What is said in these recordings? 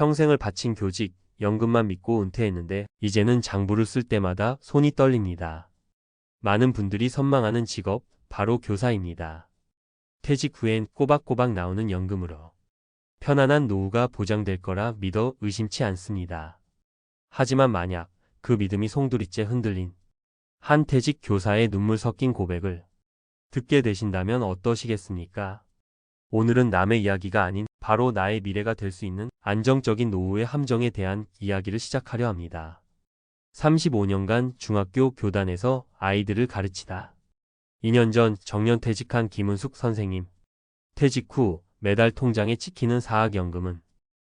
평생을 바친 교직, 연금만 믿고 은퇴했는데 이제는 장부를 쓸 때마다 손이 떨립니다. 많은 분들이 선망하는 직업, 바로 교사입니다. 퇴직 후엔 꼬박꼬박 나오는 연금으로 편안한 노후가 보장될 거라 믿어 의심치 않습니다. 하지만 만약 그 믿음이 송두리째 흔들린 한 퇴직 교사의 눈물 섞인 고백을 듣게 되신다면 어떠시겠습니까? 오늘은 남의 이야기가 아닌 바로 나의 미래가 될 수 있는 안정적인 노후의 함정에 대한 이야기를 시작하려 합니다. 35년간 중학교 교단에서 아이들을 가르치다. 2년 전 정년 퇴직한 김은숙 선생님. 퇴직 후 매달 통장에 찍히는 사학연금은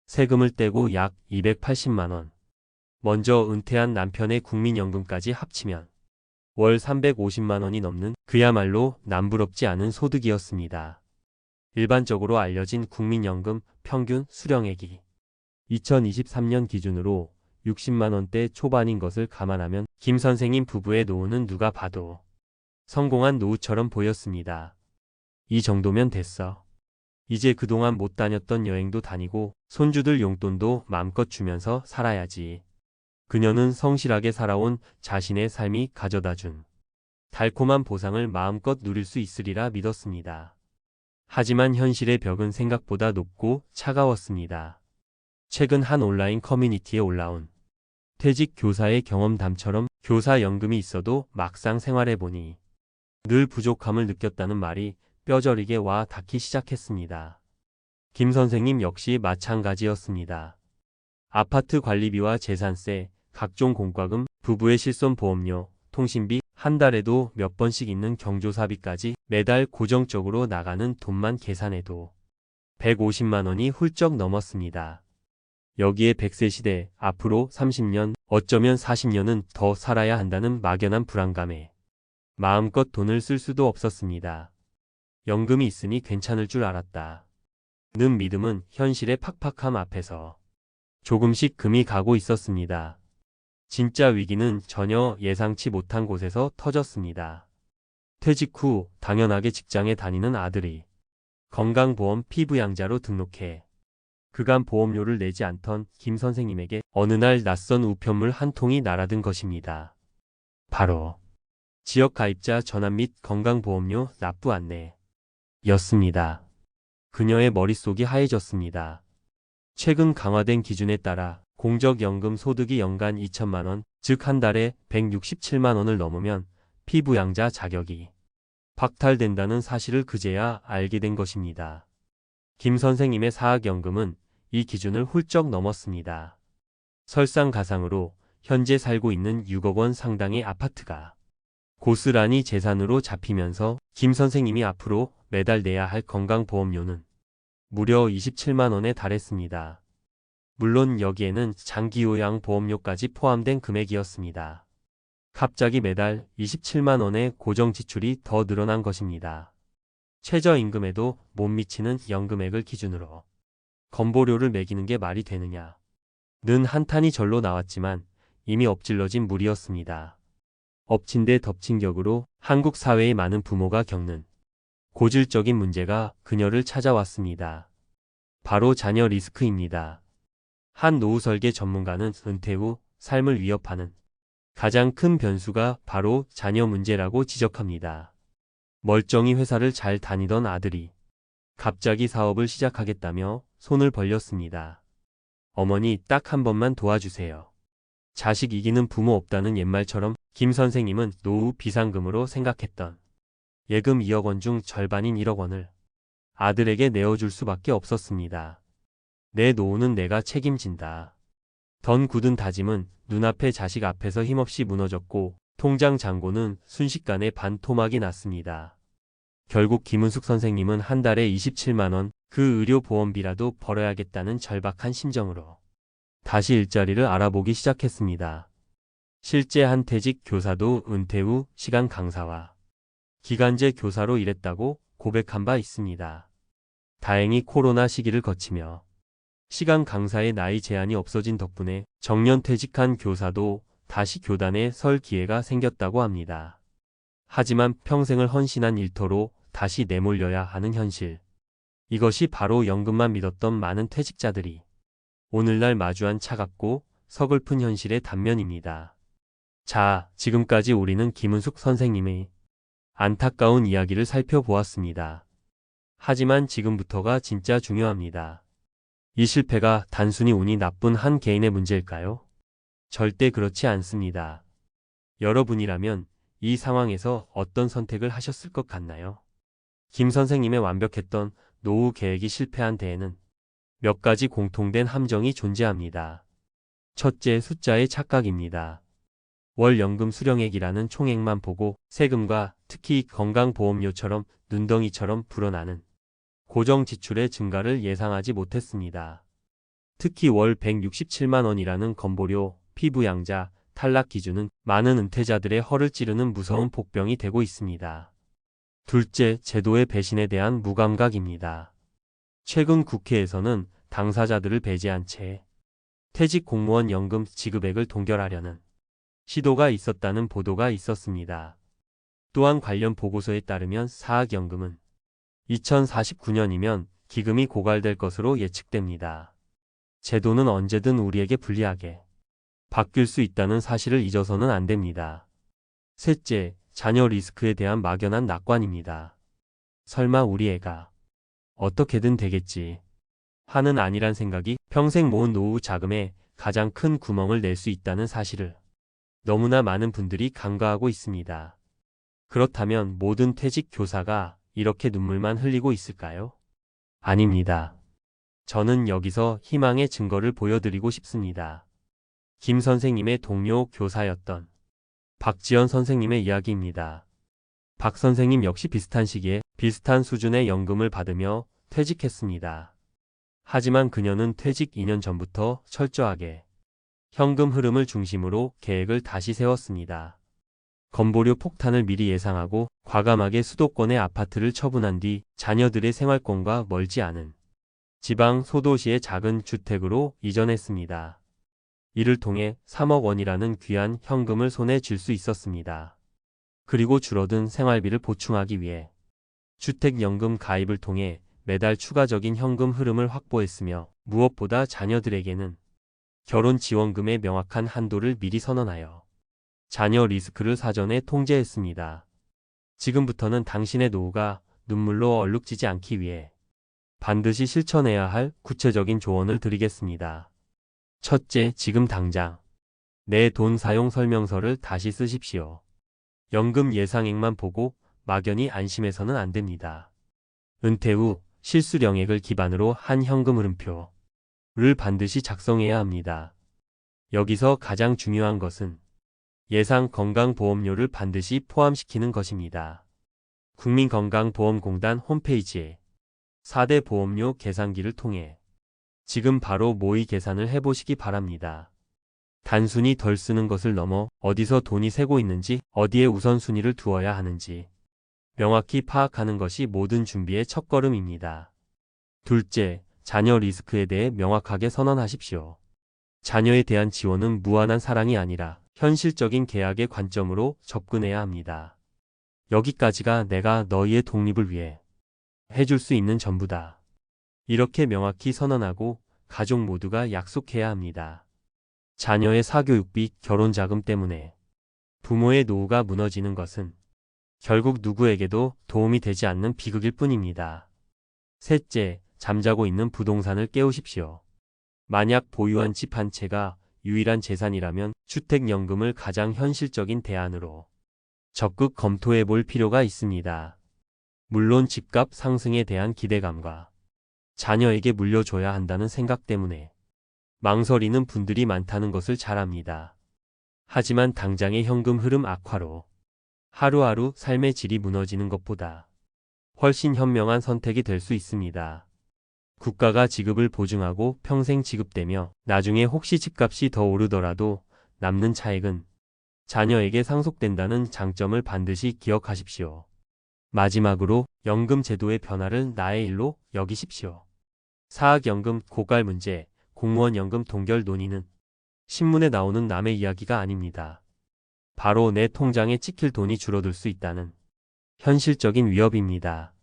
세금을 떼고 약 280만원. 먼저 은퇴한 남편의 국민연금까지 합치면 월 350만원이 넘는 그야말로 남부럽지 않은 소득이었습니다. 일반적으로 알려진 국민연금 평균 수령액이 2023년 기준으로 60만원대 초반인 것을 감안하면 김 선생님 부부의 노후는 누가 봐도 성공한 노후처럼 보였습니다. 이 정도면 됐어. 이제 그동안 못 다녔던 여행도 다니고 손주들 용돈도 마음껏 주면서 살아야지. 그녀는 성실하게 살아온 자신의 삶이 가져다 준 달콤한 보상을 마음껏 누릴 수 있으리라 믿었습니다. 하지만 현실의 벽은 생각보다 높고 차가웠습니다. 최근 한 온라인 커뮤니티에 올라온 퇴직 교사의 경험담처럼 교사 연금이 있어도 막상 생활해보니 늘 부족함을 느꼈다는 말이 뼈저리게 와 닿기 시작했습니다. 김 선생님 역시 마찬가지였습니다. 아파트 관리비와 재산세, 각종 공과금, 부부의 실손보험료, 통신비, 한 달에도 몇 번씩 있는 경조사비까지 매달 고정적으로 나가는 돈만 계산해도 150만 원이 훌쩍 넘었습니다. 여기에 100세 시대, 앞으로 30년, 어쩌면 40년은 더 살아야 한다는 막연한 불안감에 마음껏 돈을 쓸 수도 없었습니다. 연금이 있으니 괜찮을 줄 알았다. 는 믿음은 현실의 팍팍함 앞에서 조금씩 금이 가고 있었습니다. 진짜 위기는 전혀 예상치 못한 곳에서 터졌습니다. 퇴직 후 당연하게 직장에 다니는 아들이 건강보험 피부양자로 등록해 그간 보험료를 내지 않던 김 선생님에게 어느 날 낯선 우편물 한 통이 날아든 것입니다. 바로 지역 가입자 전환 및 건강보험료 납부 안내 였습니다. 그녀의 머릿속이 하얘졌습니다. 최근 강화된 기준에 따라 공적연금 소득이 연간 2천만원, 즉 한 달에 167만원을 넘으면 피부양자 자격이 박탈된다는 사실을 그제야 알게 된 것입니다. 김 선생님의 사학연금은 이 기준을 훌쩍 넘었습니다. 설상가상으로 현재 살고 있는 6억 원 상당의 아파트가 고스란히 재산으로 잡히면서 김 선생님이 앞으로 매달 내야 할 건강보험료는 무려 27만 원에 달했습니다. 물론 여기에는 장기요양 보험료까지 포함된 금액이었습니다. 갑자기 매달 27만 원의 고정 지출이 더 늘어난 것입니다. 최저임금에도 못 미치는 연금액을 기준으로 건보료를 매기는 게 말이 되느냐. 는 한탄이 절로 나왔지만 이미 엎질러진 물이었습니다. 엎친 데 덮친 격으로 한국 사회의 많은 부모가 겪는 고질적인 문제가 그녀를 찾아왔습니다. 바로 자녀 리스크입니다. 한 노후 설계 전문가는 은퇴 후 삶을 위협하는 가장 큰 변수가 바로 자녀 문제라고 지적합니다. 멀쩡히 회사를 잘 다니던 아들이 갑자기 사업을 시작하겠다며 손을 벌렸습니다. 어머니 딱 한 번만 도와주세요. 자식 이기는 부모 없다는 옛말처럼 김 선생님은 노후 비상금으로 생각했던 예금 2억 원 중 절반인 1억 원을 아들에게 내어줄 수밖에 없었습니다. 내 노후는 내가 책임진다. 던 굳은 다짐은 눈앞의 자식 앞에서 힘없이 무너졌고 통장 잔고는 순식간에 반토막이 났습니다. 결국 김은숙 선생님은 한 달에 27만원 그 의료보험비라도 벌어야겠다는 절박한 심정으로 다시 일자리를 알아보기 시작했습니다. 실제 한퇴직 교사도 은퇴 후 시간 강사와 기간제 교사로 일했다고 고백한 바 있습니다. 다행히 코로나 시기를 거치며 시간 강사의 나이 제한이 없어진 덕분에 정년 퇴직한 교사도 다시 교단에 설 기회가 생겼다고 합니다. 하지만 평생을 헌신한 일터로 다시 내몰려야 하는 현실. 이것이 바로 연금만 믿었던 많은 퇴직자들이 오늘날 마주한 차갑고 서글픈 현실의 단면입니다. 자, 지금까지 우리는 김은숙 선생님의 안타까운 이야기를 살펴보았습니다. 하지만 지금부터가 진짜 중요합니다. 이 실패가 단순히 운이 나쁜 한 개인의 문제일까요? 절대 그렇지 않습니다. 여러분이라면 이 상황에서 어떤 선택을 하셨을 것 같나요? 김 선생님의 완벽했던 노후 계획이 실패한 데에는 몇 가지 공통된 함정이 존재합니다. 첫째, 숫자의 착각입니다. 월 연금 수령액이라는 총액만 보고 세금과 특히 건강보험료처럼 눈덩이처럼 불어나는 고정 지출의 증가를 예상하지 못했습니다. 특히 월 167만 원이라는 건보료, 피부양자, 탈락 기준은 많은 은퇴자들의 허를 찌르는 무서운 복병이 되고 있습니다. 둘째, 제도의 배신에 대한 무감각입니다. 최근 국회에서는 당사자들을 배제한 채 퇴직 공무원 연금 지급액을 동결하려는 시도가 있었다는 보도가 있었습니다. 또한 관련 보고서에 따르면 사학연금은 2049년이면 기금이 고갈될 것으로 예측됩니다. 제도는 언제든 우리에게 불리하게 바뀔 수 있다는 사실을 잊어서는 안 됩니다. 셋째, 자녀 리스크에 대한 막연한 낙관입니다. 설마 우리 애가 어떻게든 되겠지 하는 아니란 생각이 평생 모은 노후 자금에 가장 큰 구멍을 낼 수 있다는 사실을 너무나 많은 분들이 간과하고 있습니다. 그렇다면 모든 퇴직 교사가 이렇게 눈물만 흘리고 있을까요? 아닙니다. 저는 여기서 희망의 증거를 보여드리고 싶습니다. 김 선생님의 동료 교사였던 박지연 선생님의 이야기입니다. 박 선생님 역시 비슷한 시기에 비슷한 수준의 연금을 받으며 퇴직했습니다. 하지만 그녀는 퇴직 2년 전부터 철저하게 현금 흐름을 중심으로 계획을 다시 세웠습니다. 건보료 폭탄을 미리 예상하고 과감하게 수도권의 아파트를 처분한 뒤 자녀들의 생활권과 멀지 않은 지방 소도시의 작은 주택으로 이전했습니다. 이를 통해 3억 원이라는 귀한 현금을 손에 쥘 수 있었습니다. 그리고 줄어든 생활비를 보충하기 위해 주택연금 가입을 통해 매달 추가적인 현금 흐름을 확보했으며 무엇보다 자녀들에게는 결혼 지원금의 명확한 한도를 미리 선언하여 자녀 리스크를 사전에 통제했습니다. 지금부터는 당신의 노후가 눈물로 얼룩지지 않기 위해 반드시 실천해야 할 구체적인 조언을 드리겠습니다. 첫째, 지금 당장 내 돈 사용 설명서를 다시 쓰십시오. 연금 예상액만 보고 막연히 안심해서는 안 됩니다. 은퇴 후 실수령액을 기반으로 한 현금 흐름표를 반드시 작성해야 합니다. 여기서 가장 중요한 것은 예상 건강보험료를 반드시 포함시키는 것입니다. 국민건강보험공단 홈페이지에 4대 보험료 계산기를 통해 지금 바로 모의 계산을 해보시기 바랍니다. 단순히 덜 쓰는 것을 넘어 어디서 돈이 새고 있는지 어디에 우선순위를 두어야 하는지 명확히 파악하는 것이 모든 준비의 첫걸음입니다. 둘째, 자녀 리스크에 대해 명확하게 선언하십시오. 자녀에 대한 지원은 무한한 사랑이 아니라 현실적인 계약의 관점으로 접근해야 합니다. 여기까지가 내가 너희의 독립을 위해 해줄 수 있는 전부다. 이렇게 명확히 선언하고 가족 모두가 약속해야 합니다. 자녀의 사교육비, 결혼자금 때문에 부모의 노후가 무너지는 것은 결국 누구에게도 도움이 되지 않는 비극일 뿐입니다. 셋째, 잠자고 있는 부동산을 깨우십시오. 만약 보유한 집 한 채가 유일한 재산이라면 주택연금을 가장 현실적인 대안으로 적극 검토해 볼 필요가 있습니다. 물론 집값 상승에 대한 기대감과 자녀에게 물려줘야 한다는 생각 때문에 망설이는 분들이 많다는 것을 잘 압니다. 하지만 당장의 현금 흐름 악화로 하루하루 삶의 질이 무너지는 것보다 훨씬 현명한 선택이 될 수 있습니다. 국가가 지급을 보증하고 평생 지급되며 나중에 혹시 집값이 더 오르더라도 남는 차액은 자녀에게 상속된다는 장점을 반드시 기억하십시오. 마지막으로 연금 제도의 변화를 나의 일로 여기십시오. 사학연금 고갈 문제, 공무원 연금 동결 논의는 신문에 나오는 남의 이야기가 아닙니다. 바로 내 통장에 찍힐 돈이 줄어들 수 있다는 현실적인 위협입니다.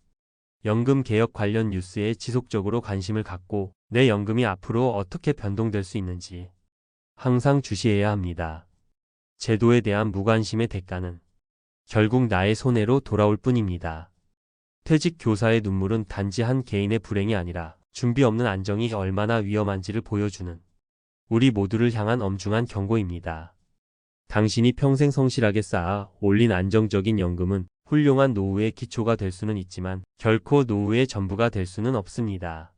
연금 개혁 관련 뉴스에 지속적으로 관심을 갖고 내 연금이 앞으로 어떻게 변동될 수 있는지 항상 주시해야 합니다. 제도에 대한 무관심의 대가는 결국 나의 손해로 돌아올 뿐입니다. 퇴직 교사의 눈물은 단지 한 개인의 불행이 아니라 준비 없는 안정이 얼마나 위험한지를 보여주는 우리 모두를 향한 엄중한 경고입니다. 당신이 평생 성실하게 쌓아 올린 안정적인 연금은 훌륭한 노후의 기초가 될 수는 있지만 결코 노후의 전부가 될 수는 없습니다.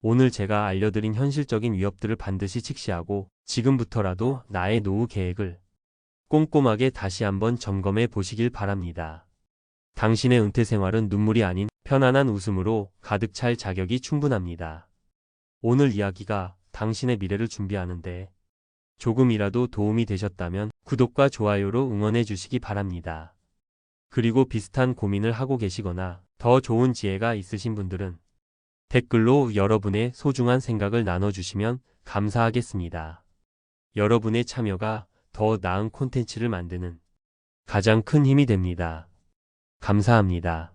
오늘 제가 알려드린 현실적인 위협들을 반드시 직시하고 지금부터라도 나의 노후 계획을 꼼꼼하게 다시 한번 점검해 보시길 바랍니다. 당신의 은퇴 생활은 눈물이 아닌 편안한 웃음으로 가득 찰 자격이 충분합니다. 오늘 이야기가 당신의 미래를 준비하는데 조금이라도 도움이 되셨다면 구독과 좋아요로 응원해 주시기 바랍니다. 그리고 비슷한 고민을 하고 계시거나 더 좋은 지혜가 있으신 분들은 댓글로 여러분의 소중한 생각을 나눠주시면 감사하겠습니다. 여러분의 참여가 더 나은 콘텐츠를 만드는 가장 큰 힘이 됩니다. 감사합니다.